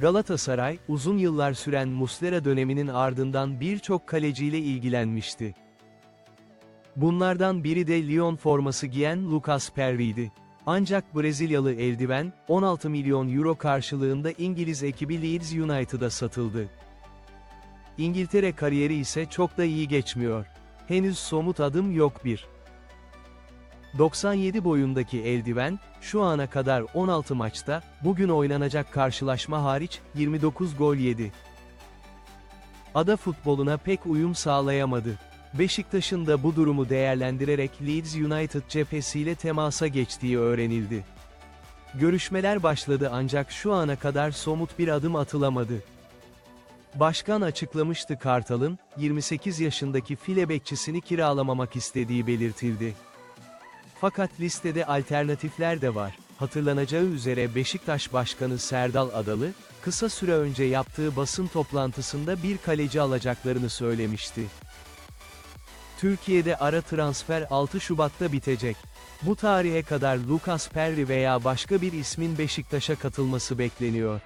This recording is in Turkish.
Galatasaray, uzun yıllar süren Muslera döneminin ardından birçok kaleciyle ilgilenmişti. Bunlardan biri de Lyon forması giyen Lucas Perry'di. Ancak Brezilyalı eldiven, 16 milyon euro karşılığında İngiliz ekibi Leeds United'a satıldı. İngiltere kariyeri ise çok da iyi geçmiyor. Henüz somut adım yok bir. 97 boyundaki eldiven, şu ana kadar 16 maçta, bugün oynanacak karşılaşma hariç, 29 gol yedi. Ada futboluna pek uyum sağlayamadı. Beşiktaş'ın da bu durumu değerlendirerek Leeds United cephesiyle temasa geçtiği öğrenildi. Görüşmeler başladı ancak şu ana kadar somut bir adım atılamadı. Başkan açıklamıştı Kartal'ın, 28 yaşındaki file bekçisini kiralamamak istediği belirtildi. Fakat listede alternatifler de var. Hatırlanacağı üzere Beşiktaş Başkanı Serdal Adalı, kısa süre önce yaptığı basın toplantısında bir kaleci alacaklarını söylemişti. Türkiye'de ara transfer 6 Şubat'ta bitecek. Bu tarihe kadar Lucas Perry veya başka bir ismin Beşiktaş'a katılması bekleniyor.